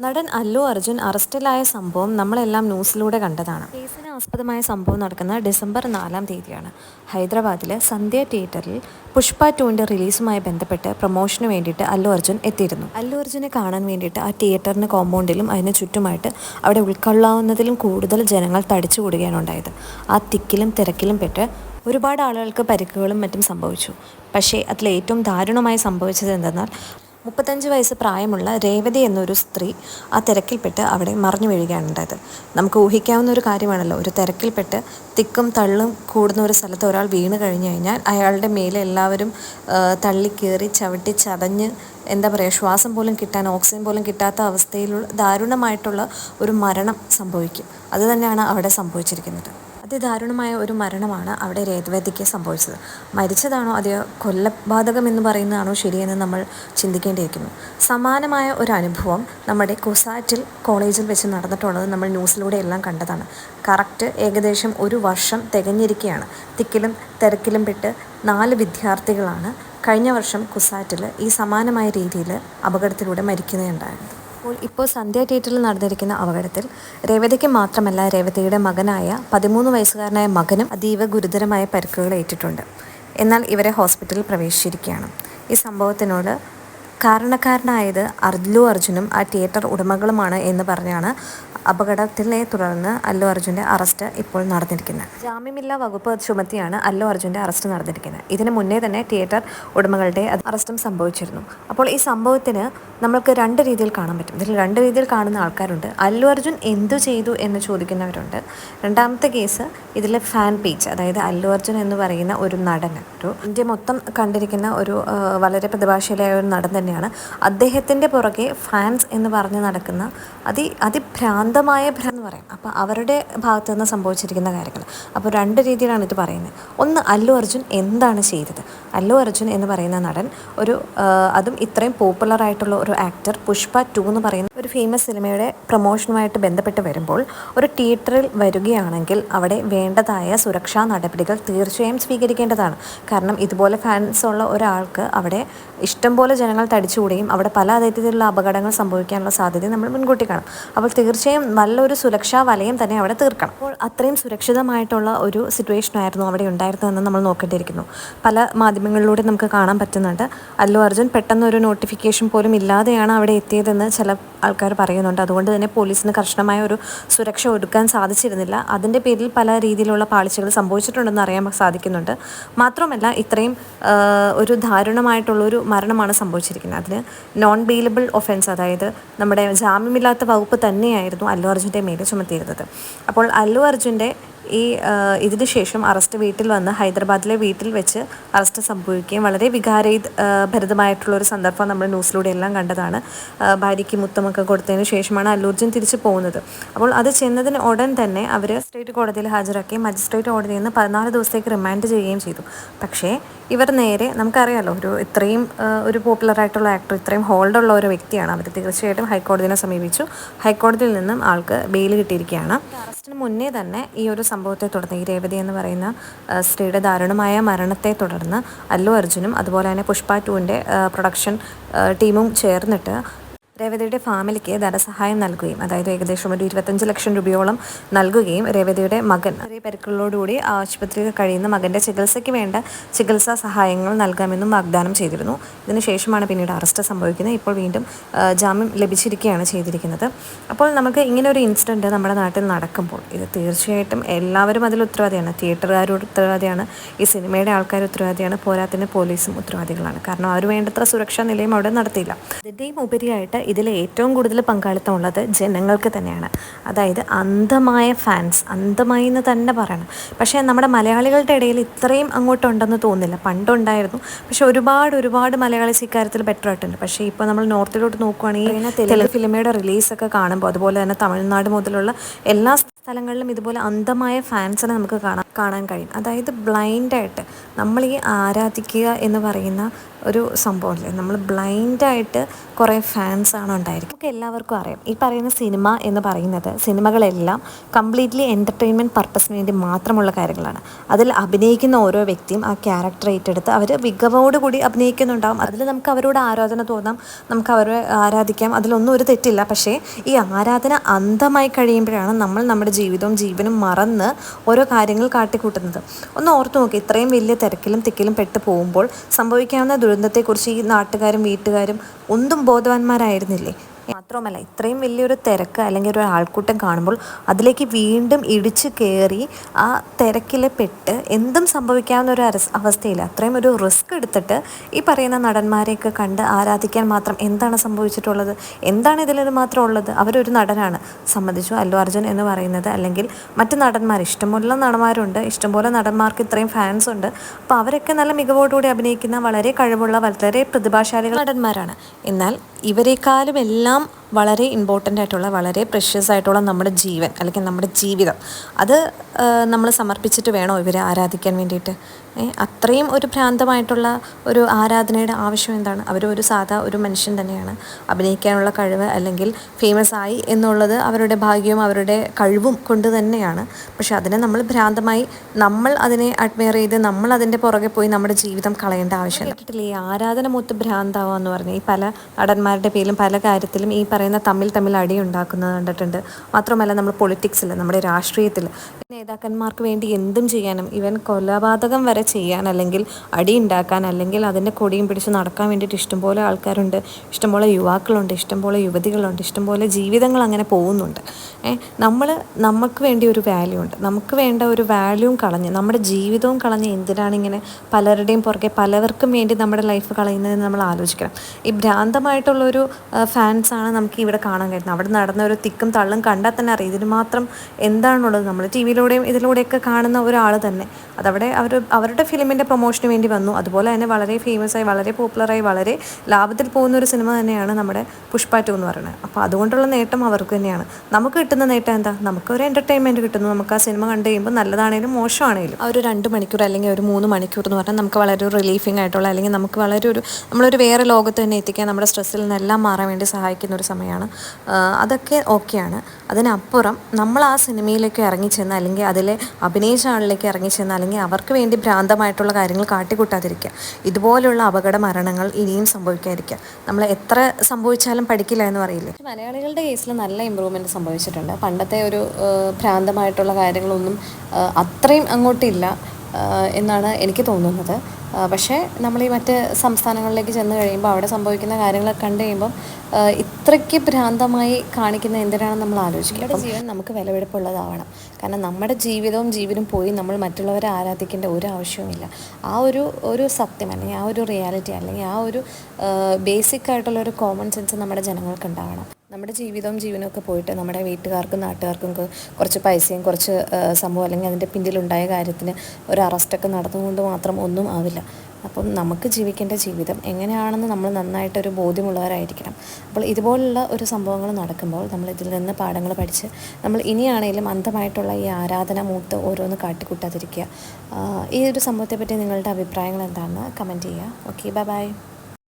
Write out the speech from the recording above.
നടൻ അല്ലു അർജുൻ അറസ്റ്റിലായ സംഭവം നമ്മളെല്ലാം ന്യൂസിലൂടെ കണ്ടതാണ്. കേസിന് ആസ്പദമായ സംഭവം നടക്കുന്ന ഡിസംബർ നാലാം തീയതിയാണ്. ഹൈദരാബാദിലെ സന്ധ്യ തിയേറ്ററിൽ പുഷ്പ ടൂവിന്റെ റിലീസുമായി ബന്ധപ്പെട്ട് പ്രൊമോഷന് വേണ്ടിയിട്ട് അല്ലു അർജുൻ എത്തിയിരുന്നു. അല്ലു അർജുനെ കാണാൻ വേണ്ടിയിട്ട് ആ തിയേറ്ററിന് കോമ്പൗണ്ടിലും അതിന് ചുറ്റുമായിട്ട് അവിടെ ഉൾക്കൊള്ളാവുന്നതിലും കൂടുതൽ ജനങ്ങൾ തടിച്ചുകൂടുകയാണ് ഉണ്ടായത്. ആ തിക്കിലും തിരക്കിലും പെട്ട് ഒരുപാട് ആളുകൾക്ക് പരിക്കുകളും മറ്റും സംഭവിച്ചു. പക്ഷേ അതിൽ ഏറ്റവും ദാരുണമായി സംഭവിച്ചത് എന്തെന്നാൽ മുപ്പത്തഞ്ച് വയസ്സ് പ്രായമുള്ള രേവതി എന്നൊരു സ്ത്രീ ആ തിരക്കിൽപ്പെട്ട് അവിടെ മറിഞ്ഞു വീഴുകയാണ് ഉണ്ടായത് നമുക്ക് ഊഹിക്കാവുന്ന ഒരു കാര്യമാണല്ലോ. ഒരു തിരക്കിൽപ്പെട്ട് തിക്കും തള്ളും കൂടുന്ന ഒരു സ്ഥലത്ത് ഒരാൾ വീണ് കഴിഞ്ഞു കഴിഞ്ഞാൽ അയാളുടെ മേലെ എല്ലാവരും തള്ളിക്കേറി ചവിട്ടി ചതഞ്ഞ് എന്താ പറയുക ശ്വാസം പോലും കിട്ടാൻ ഓക്സിജൻ പോലും കിട്ടാത്ത അവസ്ഥയിലുള്ള ദാരുണമായിട്ടുള്ള ഒരു മരണം സംഭവിക്കും. അത് തന്നെയാണ് അവിടെ സംഭവിച്ചിരിക്കുന്നത്. അതിദാരുണമായ ഒരു മരണമാണ് അവിടെ രേവതിക്ക് സംഭവിച്ചത്. മരിച്ചതാണോ അതോ കൊല്ലപാതകം എന്ന് പറയുന്നതാണോ ശരിയെന്ന് നമ്മൾ ചിന്തിക്കേണ്ടിയിരിക്കുന്നു. സമാനമായ ഒരു അനുഭവം നമ്മുടെ കുസാറ്റിൽ കോളേജിൽ വെച്ച് നടന്നിട്ടുള്ളത് നമ്മൾ ന്യൂസിലൂടെ എല്ലാം കണ്ടതാണ്. കറക്റ്റ് ഏകദേശം ഒരു വർഷം തികഞ്ഞിരിക്കുകയാണ് തിക്കിലും തിരക്കിലും പെട്ട് നാല് വിദ്യാർത്ഥികളാണ് കഴിഞ്ഞ വർഷം കുസാറ്റിൽ ഈ സമാനമായ രീതിയിൽ അപകടത്തിലൂടെ മരിക്കുകയുണ്ടായത്. അപ്പോൾ ഇപ്പോൾ സന്ധ്യ തിയേറ്ററിൽ നടന്നിരിക്കുന്ന അപകടത്തിൽ രേവതിക്ക് മാത്രമല്ല രേവതിയുടെ മകനായ പതിമൂന്ന് വയസ്സുകാരനായ മകനും അതീവ ഗുരുതരമായ പരിക്കുകൾ ഏറ്റിട്ടുണ്ട്. എന്നാൽ ഇവരെ ഹോസ്പിറ്റലിൽ പ്രവേശിച്ചിരിക്കുകയാണ്. ഈ സംഭവത്തിനോട് കാരണക്കാരനായത് അല്ലു അർജുനും ആ തിയേറ്റർ ഉടമകളുമാണ് എന്ന് പറഞ്ഞാണ് അപകടത്തിനെ തുടർന്ന് അല്ലു അർജുന്റെ അറസ്റ്റ് ഇപ്പോൾ നടന്നിരിക്കുന്നത്. ജാമ്യമില്ലാ വകുപ്പ് ചുമത്തിയാണ് അല്ലു അർജുന്റെ അറസ്റ്റ് നടന്നിരിക്കുന്നത്. ഇതിന് മുന്നേ തന്നെ തിയേറ്റർ ഉടമകളുടെ അറസ്റ്റും സംഭവിച്ചിരുന്നു. അപ്പോൾ ഈ സംഭവത്തിന് നമ്മൾക്ക് രണ്ട് രീതിയിൽ കാണാൻ പറ്റും. ഇതിൽ രണ്ട് രീതിയിൽ കാണുന്ന ആൾക്കാരുണ്ട്. അല്ലു അർജുൻ എന്തു ചെയ്തു എന്ന് ചോദിക്കുന്നവരുണ്ട്. രണ്ടാമത്തെ കേസ് ഇതിലെ ഫാൻ പേജ് അതായത് അല്ലു അർജുൻ എന്ന് പറയുന്ന ഒരു നടൻ. ഒരു ഇന്ത്യ മൊത്തം കണ്ടിരിക്കുന്ന ഒരു വളരെ പ്രതിഭാശാലിയായ ഒരു നടൻ തന്നെയാണ് അദ്ദേഹത്തിന്റെ പുറകെ ഫാൻസ് എന്ന് പറഞ്ഞ് നടക്കുന്ന അതി അതിഭ്രാന്തമായ പറയും. അപ്പോൾ അവരുടെ ഭാഗത്തു നിന്ന് സംഭവിച്ചിരിക്കുന്ന കാര്യങ്ങൾ. അപ്പോൾ രണ്ട് രീതിയിലാണ് ഇത് പറയുന്നത്. ഒന്ന് അല്ലു അർജുൻ എന്താണ് ചെയ്തത്? അല്ലു അർജുൻ എന്ന് പറയുന്ന നടൻ ഒരു അതും ഇത്രയും പോപ്പുലറായിട്ടുള്ള ഒരു ആക്ടർ പുഷ്പ ടു എന്ന് പറയുന്ന ഒരു ഫേമസ് സിനിമയുടെ പ്രൊമോഷനുമായിട്ട് ബന്ധപ്പെട്ട് വരുമ്പോൾ ഒരു തിയേറ്ററിൽ വരികയാണെങ്കിൽ അവിടെ വേണ്ടതായ സുരക്ഷാ നടപടികൾ തീർച്ചയായും സ്വീകരിക്കേണ്ടതാണ്. കാരണം ഇതുപോലെ ഫാൻസ് ഉള്ള ഒരാൾക്ക് അവിടെ ഇഷ്ടംപോലെ ജനങ്ങൾ തടിച്ചുകൂടുകയും അവിടെ പല രീതിയിലുള്ള അപകടങ്ങൾ സംഭവിക്കാനുള്ള സാധ്യത നമ്മൾ മുൻകൂട്ടി കാണും. അപ്പോൾ തീർച്ചയായും നല്ലൊരു സുരക്ഷാ വലയം തന്നെ അവിടെ തീർക്കണം. അപ്പോൾ അത്രയും സുരക്ഷിതമായിട്ടുള്ള ഒരു സിറ്റുവേഷൻ ആയിരുന്നു അവിടെ ഉണ്ടായിരുന്നതെന്ന് നമ്മൾ നോക്കേണ്ടിയിരിക്കുന്നു. പല മാധ്യമങ്ങളിലൂടെ നമുക്ക് കാണാൻ പറ്റുന്നുണ്ട്. അല്ലു അർജുൻ പെട്ടെന്ന് ഒരു നോട്ടിഫിക്കേഷൻ പോലും ഇല്ലാതെയാണ് അവിടെ എത്തിയതെന്ന് ചില ആൾക്കാർ പറയുന്നുണ്ട്. അതുകൊണ്ട് തന്നെ പോലീസിന് കർശനമായ ഒരു സുരക്ഷ ഒരുക്കാൻ സാധിച്ചിരുന്നില്ല. അതിന്റെ പേരിൽ പല രീതിയിലുള്ള പാളിച്ചകൾ സംഭവിച്ചിട്ടുണ്ടെന്ന് അറിയാൻ സാധിക്കുന്നുണ്ട്. മാത്രമല്ല ഇത്രയും ഒരു ദാരുണമായിട്ടുള്ളൊരു മരണമാണ് സംഭവിച്ചിരിക്കുന്നത്. അതിന് നോൺ ബെയിലബിൾ ഒഫൻസ് അതായത് നമ്മുടെ ജാമ്യമില്ലാത്ത വകുപ്പ് തന്നെയായിരുന്നു അല്ലു അർജുന്റെ മേലെ ചുമത്തിയിരുന്നത്. അപ്പോൾ അല്ലു അർജുന്റെ ഈ ഇതിന് ശേഷം അറസ്റ്റ് വീട്ടിൽ വന്ന് ഹൈദരാബാദിലെ വീട്ടിൽ വെച്ച് അറസ്റ്റ് സംഭവിക്കുകയും വളരെ വികാര ഭരിതമായിട്ടുള്ള ഒരു സന്ദർഭം നമ്മൾ ന്യൂസിലൂടെ എല്ലാം കണ്ടതാണ്. ഭാര്യയ്ക്ക് മുത്തമൊക്കെ കൊടുത്തതിന് ശേഷമാണ് അല്ലൂർജുൻ തിരിച്ചു പോകുന്നത്. അപ്പോൾ അത് ചെന്നതിന് ഉടൻ തന്നെ അവർ സ്റ്റേറ്റ് കോടതിയിൽ ഹാജരാക്കുകയും മജിസ്ട്രേറ്റ് കോടതിയിൽ നിന്ന് പതിനാല് ദിവസത്തേക്ക് റിമാൻഡ് ചെയ്യുകയും ചെയ്തു. പക്ഷേ ഇവർ നേരെ നമുക്കറിയാമല്ലോ ഒരു ഇത്രയും ഒരു പോപ്പുലർ ആയിട്ടുള്ള ആക്ടർ ഇത്രയും ഹോൾഡുള്ള ഒരു വ്യക്തിയാണ്. അവർ തീർച്ചയായിട്ടും ഹൈക്കോടതിനെ സമീപിച്ചു. ഹൈക്കോടതിയിൽ നിന്നും ആൾക്ക് ബെയിൽ കിട്ടിയിരിക്കുകയാണ്. അറസ്റ്റിന് മുന്നേ തന്നെ ഈ ഒരു സംഭവത്തെ തുടർന്ന് ഈ രേവതി എന്ന് പറയുന്ന സ്ത്രീയുടെ ദാരുണമായ മരണത്തെ തുടർന്ന് അല്ലു അർജുനും അതുപോലെ തന്നെ പുഷ്പ ടുവിന്റെ പ്രൊഡക്ഷൻ ടീമും ചേർന്നിട്ട് രേവതിയുടെ ഫാമിലിക്ക് ധനസഹായം നൽകുകയും അതായത് ഏകദേശം ഒരു ഇരുപത്തഞ്ച് ലക്ഷം രൂപയോളം നൽകുകയും രേവതിയുടെ മകൻ ചെറിയ പരിക്കുകളോടുകൂടി ആശുപത്രിയിൽ കഴിയുന്ന മകന്റെ ചികിത്സയ്ക്ക് വേണ്ട ചികിത്സാ സഹായങ്ങൾ നൽകാമെന്നും വാഗ്ദാനം ചെയ്തിരുന്നു. ഇതിനുശേഷമാണ് പിന്നീട് അറസ്റ്റ് സംഭവിക്കുന്നത്. ഇപ്പോൾ വീണ്ടും ജാമ്യം ലഭിച്ചിരിക്കുകയാണ് ചെയ്തിരിക്കുന്നത്. അപ്പോൾ നമുക്ക് ഇങ്ങനെ ഒരു ഇൻസിഡന്റ് നമ്മുടെ നാട്ടിൽ നടക്കുമ്പോൾ ഇത് തീർച്ചയായിട്ടും എല്ലാവരും അതിൽ ഉത്തരവാദിയാണ്. തിയേറ്ററുകാരുടെ ഉത്തരവാദിയാണ്. ഈ സിനിമയുടെ ആൾക്കാർ ഉത്തരവാദിയാണ്. പോരാത്തിന് പോലീസും ഉത്തരവാദികളാണ്. കാരണം അവർ വേണ്ടത്ര സുരക്ഷാ നിലയം അവിടെ നടത്തിയില്ല. ഇതിന്റെയും ഉപരിയായിട്ട് ഇതിൽ ഏറ്റവും കൂടുതൽ പങ്കാളിത്തമുള്ളത് ജനങ്ങൾക്ക് തന്നെയാണ്. അതായത് അന്ധമായ ഫാൻസ് അന്ധമായി എന്ന് തന്നെ പറയണം. പക്ഷേ നമ്മുടെ മലയാളികളുടെ ഇടയിൽ ഇത്രയും അങ്ങോട്ടുണ്ടെന്ന് തോന്നുന്നില്ല. പണ്ടുണ്ടായിരുന്നു. പക്ഷേ ഒരുപാട് ഒരുപാട് മലയാളീസ് ഇക്കാര്യത്തിൽ ബെറ്റർ ആയിട്ടുണ്ട്. പക്ഷേ ഇപ്പോൾ നമ്മൾ നോർത്തിലോട്ട് നോക്കുകയാണെങ്കിൽ തെലുങ്ക് ഫിലിമയുടെ റിലീസൊക്കെ കാണുമ്പോൾ അതുപോലെ തന്നെ തമിഴ്നാട് മുതലുള്ള എല്ലാ സ്ഥലങ്ങളിലും ഇതുപോലെ അന്ധമായ ഫാൻസിനെ നമുക്ക് കാണാൻ കാണാൻ കഴിയും. അതായത് ബ്ലൈൻഡായിട്ട് നമ്മൾ ഈ ആരാധിക്കുക എന്ന് പറയുന്ന ഒരു സംഭവമില്ലേ നമ്മൾ ബ്ലൈൻഡായിട്ട് കുറേ ഫാൻസാണ് ഉണ്ടായിരിക്കും നമുക്ക് എല്ലാവർക്കും അറിയാം. ഈ പറയുന്ന സിനിമ എന്ന് പറയുന്നത് സിനിമകളെല്ലാം കംപ്ലീറ്റ്ലി എന്റർടൈൻമെന്റ് പർപ്പസിന് വേണ്ടി മാത്രമുള്ള കാര്യങ്ങളാണ്. അതിൽ അഭിനയിക്കുന്ന ഓരോ വ്യക്തിയും ആ ക്യാരക്ടർ ഏറ്റെടുത്ത് അവർ മികവോടുകൂടി അഭിനയിക്കുന്നുണ്ടാകും അതിൽ നമുക്ക് അവരോട് ആരാധന തോന്നാം നമുക്ക് അവരെ ആരാധിക്കാം. അതിലൊന്നും ഒരു തെറ്റില്ല. പക്ഷേ ഈ ആരാധന അന്ധമായി കഴിയുമ്പോഴാണ് നമ്മൾ നമ്മുടെ ജീവിതവും ജീവനും മറന്ന് ഓരോ കാര്യങ്ങൾ കാട്ടിക്കൂട്ടുന്നത്. ഒന്ന് ഓർത്തു നോക്കി ഇത്രയും വലിയ തിരക്കിലും തിക്കിലും പെട്ട് പോകുമ്പോൾ സംഭവിക്കാവുന്ന ദുരന്തത്തെക്കുറിച്ച് ഈ നാട്ടുകാരും വീട്ടുകാരും ഒന്നും ബോധവാന്മാരായിരുന്നില്ലേ? മാത്രമല്ല ഇത്രയും വലിയൊരു തിരക്ക് അല്ലെങ്കിൽ ഒരു ആൾക്കൂട്ടം കാണുമ്പോൾ അതിലേക്ക് വീണ്ടും ഇടിച്ച് കയറി ആ തിരക്കിലെ പെട്ട് എന്തും സംഭവിക്കാവുന്ന ഒരു അവസ്ഥയിൽ അത്രയും ഒരു റിസ്ക് എടുത്തിട്ട് ഈ പറയുന്ന നടന്മാരെയൊക്കെ കണ്ട് ആരാധിക്കാൻ മാത്രം എന്താണ് സംഭവിച്ചിട്ടുള്ളത്? എന്താണ് ഇതിൽ മാത്രം ഉള്ളത്? അവരൊരു നടനാണ്. സംബന്ധിച്ചു അല്ലു അർജുൻ എന്ന് പറയുന്നത് അല്ലെങ്കിൽ മറ്റ് നടന്മാർ. ഇഷ്ടംപോലെ നടന്മാരുണ്ട്. ഇഷ്ടംപോലെ നടന്മാർക്ക് ഇത്രയും ഫാൻസ് ഉണ്ട്. അപ്പോൾ അവരൊക്കെ നല്ല മികവോടുകൂടി അഭിനയിക്കുന്ന വളരെ കഴിവുള്ള വളരെ പ്രതിഭാശാലികൾ നടന്മാരാണ്. എന്നാൽ ഇവരെക്കാളും എല്ലാം selam വളരെ ഇമ്പോർട്ടന്റ് ആയിട്ടുള്ള വളരെ പ്രഷ്യസ് ആയിട്ടുള്ള നമ്മുടെ ജീവൻ അല്ലെങ്കിൽ നമ്മുടെ ജീവിതം. അത് നമ്മൾ സമർപ്പിച്ചിട്ട് വേണോ ഇവരെ ആരാധിക്കാൻ വേണ്ടിയിട്ട്? അത്രയും ഒരു ഭ്രാന്തമായിട്ടുള്ള ഒരു ആരാധനയുടെ ആവശ്യം എന്താണ്? അവർ ഒരു സാധാ ഒരു മനുഷ്യൻ തന്നെയാണ്. അഭിനയിക്കാനുള്ള കഴിവ് അല്ലെങ്കിൽ ഫേമസ് ആയി എന്നുള്ളത് അവരുടെ ഭാഗ്യവും അവരുടെ കഴിവും കൊണ്ട് തന്നെയാണ്. പക്ഷെ അതിനെ നമ്മൾ ഭ്രാന്തമായി നമ്മൾ അതിനെ അഡ്മയർ ചെയ്ത് നമ്മൾ അതിന്റെ പുറകെ പോയി നമ്മുടെ ജീവിതം കളയേണ്ട ആവശ്യമില്ല. ഈ ആരാധന മൊത്തം ഭ്രാന്താവുക എന്ന് പറഞ്ഞാൽ ഈ പല നടന്മാരുടെ പേരിലും പല കാര്യത്തിലും ഈ പറയുന്ന തമ്മിൽ തമ്മിൽ അടി ഉണ്ടാക്കുന്നത് കണ്ടിട്ടുണ്ട്. മാത്രമല്ല നമ്മൾ പൊളിറ്റിക്സിൽ നമ്മുടെ രാഷ്ട്രീയത്തിൽ നേതാക്കന്മാർക്ക് വേണ്ടി എന്തും ചെയ്യാനും ഇവൻ കൊലപാതകം വരെ ചെയ്യാൻ അല്ലെങ്കിൽ അടി ഉണ്ടാക്കാൻ അല്ലെങ്കിൽ അതിന്റെ കൊടിയും പിടിച്ച് നടക്കാൻ വേണ്ടിയിട്ട് ഇഷ്ടംപോലെ ആൾക്കാരുണ്ട് ഇഷ്ടംപോലെ യുവാക്കളുണ്ട് ഇഷ്ടംപോലെ യുവതികളുണ്ട് ഇഷ്ടംപോലെ ജീവിതങ്ങൾ അങ്ങനെ പോകുന്നുണ്ട്. നമ്മൾ നമുക്ക് വേണ്ടി ഒരു വാല്യൂ ഉണ്ട്. നമുക്ക് വേണ്ട ഒരു വാല്യൂവും കളഞ്ഞ് നമ്മുടെ ജീവിതവും കളഞ്ഞ് എന്തിനാണ് ഇങ്ങനെ പലരുടെയും പുറകെ പലവർക്കും വേണ്ടി നമ്മുടെ ലൈഫ് കളയുന്നതെന്ന് നമ്മൾ ആലോചിക്കണം. ഈ ഭ്രാന്തമായിട്ടുള്ളൊരു ഫാൻസാണ് നമുക്ക് ഇവിടെ കാണാൻ കഴിയുന്നത്. അവിടെ നടന്ന ഒരു തിക്കും തള്ളും കണ്ടാൽ തന്നെ അറിയാം. ഇതിന് മാത്രം എന്താണുള്ളത്? നമ്മൾ ടി വിയിലൂടെയും ഇതിലൂടെയൊക്കെ കാണുന്ന ഒരാൾ തന്നെ. അതവിടെ അവർ അവരുടെ ഫിലിമിന്റെ പ്രൊമോഷന് വേണ്ടി വന്നു. അതുപോലെ തന്നെ വളരെ ഫേമസ് ആയി വളരെ പോപ്പുലറായി വളരെ ലാഭത്തിൽ പോകുന്ന ഒരു സിനിമ തന്നെയാണ് നമ്മുടെ പുഷ്പ ടു എന്ന് പറയുന്നത്. അപ്പോൾ അതുകൊണ്ടുള്ള നേട്ടം അവർക്ക് തന്നെയാണ്. നമുക്ക് കിട്ടുന്ന നേട്ടം എന്താ? നമുക്ക് ഒരു എന്റർടൈൻമെന്റ് കിട്ടുന്നു. നമുക്ക് ആ സിനിമ കണ്ടു കഴിയുമ്പോൾ നല്ലതാണേലും മോശമാണേലും. ആ ഒരു രണ്ട് മണിക്കൂർ അല്ലെങ്കിൽ ഒരു മൂന്ന് മണിക്കൂർ എന്ന് പറഞ്ഞാൽ നമുക്ക് വളരെ റിലീഫിംഗ് ആയിട്ടുള്ള അല്ലെങ്കിൽ നമുക്ക് വളരെ ഒരു നമ്മളൊരു വേറെ ലോകത്ത് തന്നെ എത്തിക്കാൻ നമ്മുടെ സ്ട്രെസ്സിൽ നിന്നെല്ലാം മാറാൻ വേണ്ടി സഹായിക്കുന്ന ഒരു സമയമാണ്. അതൊക്കെ ഓക്കെയാണ് അതിനപ്പുറം നമ്മൾ ആ സിനിമയിലേക്ക് ഇറങ്ങിച്ചെന്ന് അല്ലെങ്കിൽ അതിലെ അഭിനയിച്ച ആളിലേക്ക് ഇറങ്ങിച്ചെന്ന് അല്ലെങ്കിൽ അവർക്ക് വേണ്ടി ഭ്രാന്തമായിട്ടുള്ള കാര്യങ്ങൾ കാട്ടിക്കൂട്ടാതിരിക്കുക. ഇതുപോലുള്ള അപകട മരണങ്ങൾ ഇനിയും സംഭവിക്കാതിരിക്കുക. നമ്മൾ എത്ര സംഭവിച്ചാലും പഠിക്കില്ല എന്ന് പറയില്ലേ? മലയാളികളുടെ കേസിൽ നല്ല ഇമ്പ്രൂവ്മെന്റ് സംഭവിച്ചിട്ടുണ്ട്. പണ്ടത്തെ ഒരു ഭ്രാന്തമായിട്ടുള്ള കാര്യങ്ങളൊന്നും അത്രയും അങ്ങോട്ടില്ല. എന്നാണ് എനിക്ക് തോന്നുന്നത്. പക്ഷേ നമ്മൾ ഈ മറ്റ് സംസ്ഥാനങ്ങളിലേക്ക് ചെന്ന് കഴിയുമ്പോൾ അവിടെ സംഭവിക്കുന്ന കാര്യങ്ങളൊക്കെ കണ്ടു കഴിയുമ്പം ഇത്രയ്ക്ക് ഭ്രാന്തമായി കാണിക്കുന്ന എന്തിനാണ് നമ്മൾ ആലോചിക്കുക നമ്മുടെ ജീവൻ നമുക്ക് വിലവെടുപ്പുള്ളതാവണം കാരണം നമ്മുടെ ജീവിതവും ജീവനും പോയി നമ്മൾ മറ്റുള്ളവരെ ആരാധിക്കേണ്ട ഒരു ആവശ്യവുമില്ല. ആ ഒരു ഒരു സത്യം അല്ലെങ്കിൽ ആ ഒരു റിയാലിറ്റി അല്ലെങ്കിൽ ആ ഒരു ബേസിക് ആയിട്ടുള്ള ഒരു കോമൺ സെൻസ് നമ്മുടെ ജനങ്ങൾക്ക് ഉണ്ടാവണം നമ്മുടെ ജീവിതവും ജീവനും ഒക്കെ പോയിട്ട് നമ്മുടെ വീട്ടുകാർക്കും നാട്ടുകാർക്കും കുറച്ച് പൈസയും കുറച്ച് സംഭവം അല്ലെങ്കിൽ അതിന്റെ പിന്നിലുണ്ടായ കാര്യത്തിന് ഒരു അറസ്റ്റൊക്കെ നടന്നുകൊണ്ട് മാത്രം ഒന്നും ആവില്ല. അപ്പം നമുക്ക് ജീവിക്കേണ്ട ജീവിതം എങ്ങനെയാണെന്ന് നമ്മൾ നന്നായിട്ടൊരു ബോധ്യമുള്ളവരായിരിക്കണം. അപ്പോൾ ഇതുപോലുള്ള ഒരു സംഭവങ്ങൾ നടക്കുമ്പോൾ നമ്മൾ ഇതിൽ നിന്ന് പാഠങ്ങൾ പഠിച്ച് നമ്മൾ ഇനിയാണെങ്കിലും അന്ധമായിട്ടുള്ള ഈ ആരാധന മൂത്ത് ഓരോന്ന് കാട്ടിക്കൂട്ടാതിരിക്കുക. ഈ ഒരു സംഭവത്തെപ്പറ്റി നിങ്ങളുടെ അഭിപ്രായങ്ങൾ എന്താണെന്ന് കമന്റ് ചെയ്യുക. Okay bye bye.